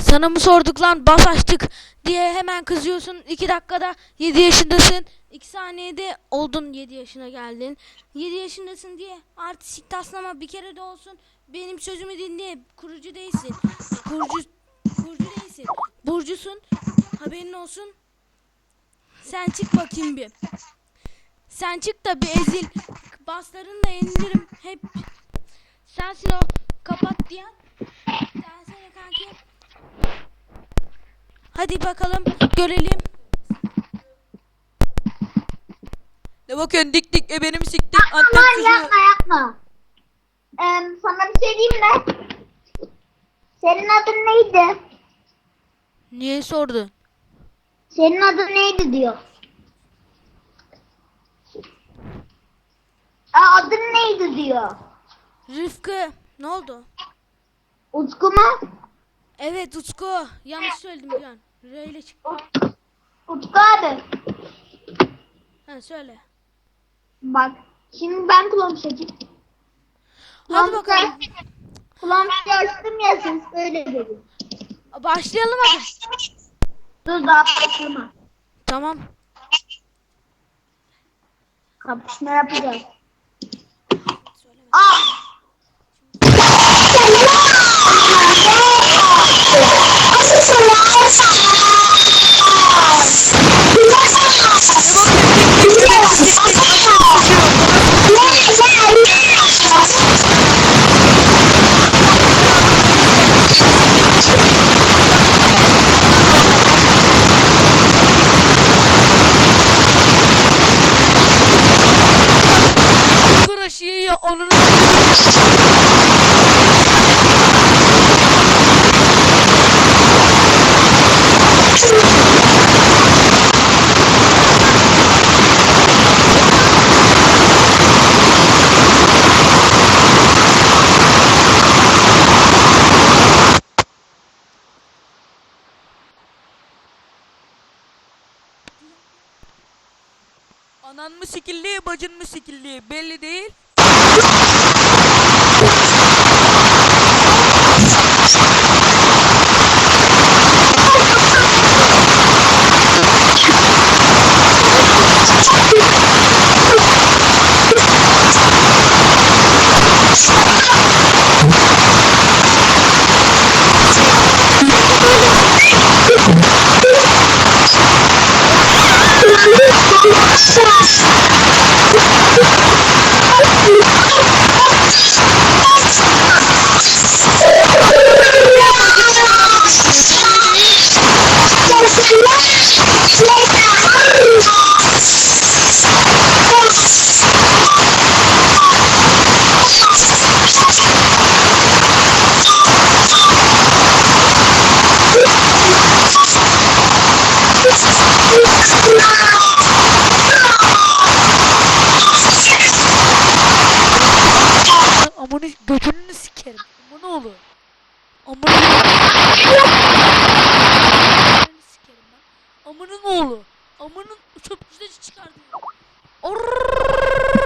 Sana mı sorduk lan bas açtık diye hemen kızıyorsun. 2 dakikada 7 yaşındasın. 2 saniyede oldun 7 yaşına geldin. 7 yaşındasın diye artistik taslama bir kere de olsun. Benim sözümü dinle. Kurucu değilsin. Kurucu, kurucu değilsin. Burcusun. Haberin olsun. Sen çık bakayım bir. Sen çık da bir ezil. Baslarını da indiririm. Hep sensin o kapat diyen. Sensene kanki. Hadi bakalım görelim. Ne bakıyorsun dik dik e benim siktik Antep Aman çocuğu. yapma yapma. Ee, sana bir şey diyeyim mi? Senin adın neydi? Niye sordun? Senin adın neydi diyor. Aa, adın neydi diyor. Rıfkı. Ne oldu? Utku mu? Evet Utku. Yanlış söyledim bir an. R ile çık. Ut- Utku abi. Ha söyle. Bak şimdi ben kulağımı çekeyim. Hadi bakalım. Kulağımı açtım ya siz öyle dedim. Başlayalım hadi. Dur daha başlama. Tamam. Kapışma yapacağız. It's a lot Anan mı sikilli bacın mı sikilli belli değil. Nossa! Çöpçüde çıkardı. Kapat!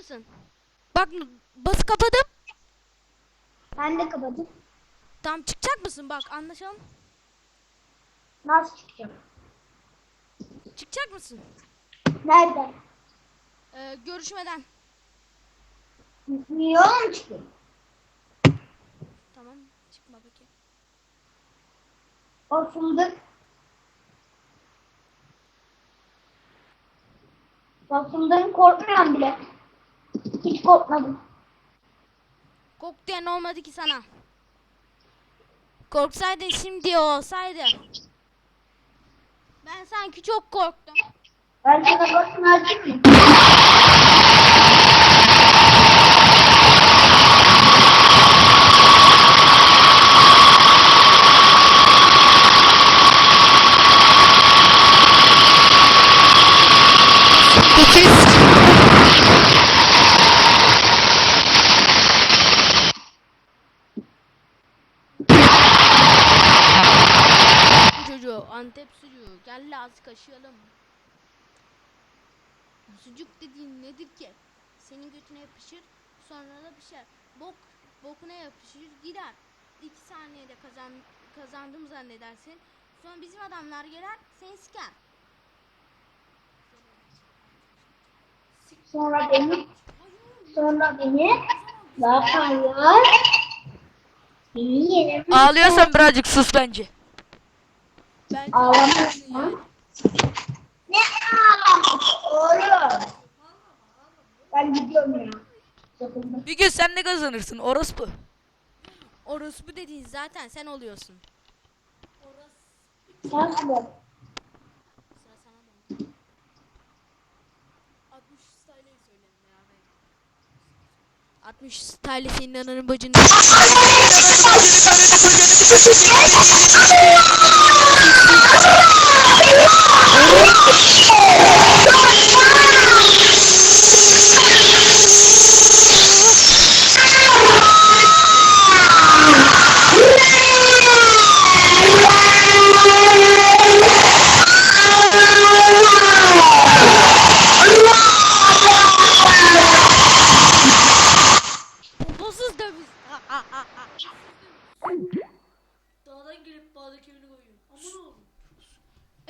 mısın? Bak bası kapadım. Ben de kapadım. Tamam çıkacak mısın bak anlaşalım. Nasıl çıkacağım? Çıkacak mısın? Nerede? Ee, görüşmeden. Niye oğlum çıkıyor? Tamam çıkma peki. Basıldık. Basıldım korkmuyorum bile. Hiç korkmadım. Kork diyen olmadı ki sana. Korksaydın şimdi olsaydı. Ben sanki çok korktum. Ben sana korkma açık çocuğu Antep sucuğu. Gel la az kaşıyalım. Sucuk dediğin nedir ki? Senin götüne yapışır sonra da pişer. Bok bokuna yapışır gider. İki saniyede kazan, kazandım zannedersin. Sonra bizim adamlar gelir seni siker. Sonra beni sonra beni ne yaparlar? Ağlıyorsan birazcık sus bence. Ben lan. Ne ağlaması oğlum? Ben gidiyorum ya. Bir gün sen ne kazanırsın orospu. Orospu dediğin zaten sen oluyorsun. Nasıl? Sıra sana da. 60 style'ı söyleyin beraber. 60 style senin ananın bacını.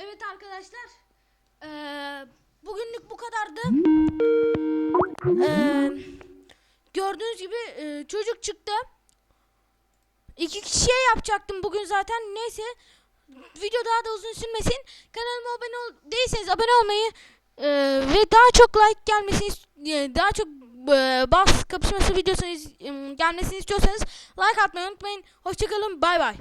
Evet arkadaşlar. eee, bugünlük bu kadardı. Eee, gördüğünüz gibi eee, çocuk çıktı. İki kişiye yapacaktım bugün zaten. Neyse. Video daha da uzun sürmesin. Kanalıma abone ol değilseniz abone olmayı eee, ve daha çok like gelmesini eee, daha çok eee, bas kapışması videosu iz- eee, gelmesini istiyorsanız like atmayı unutmayın. Hoşçakalın. Bay bay.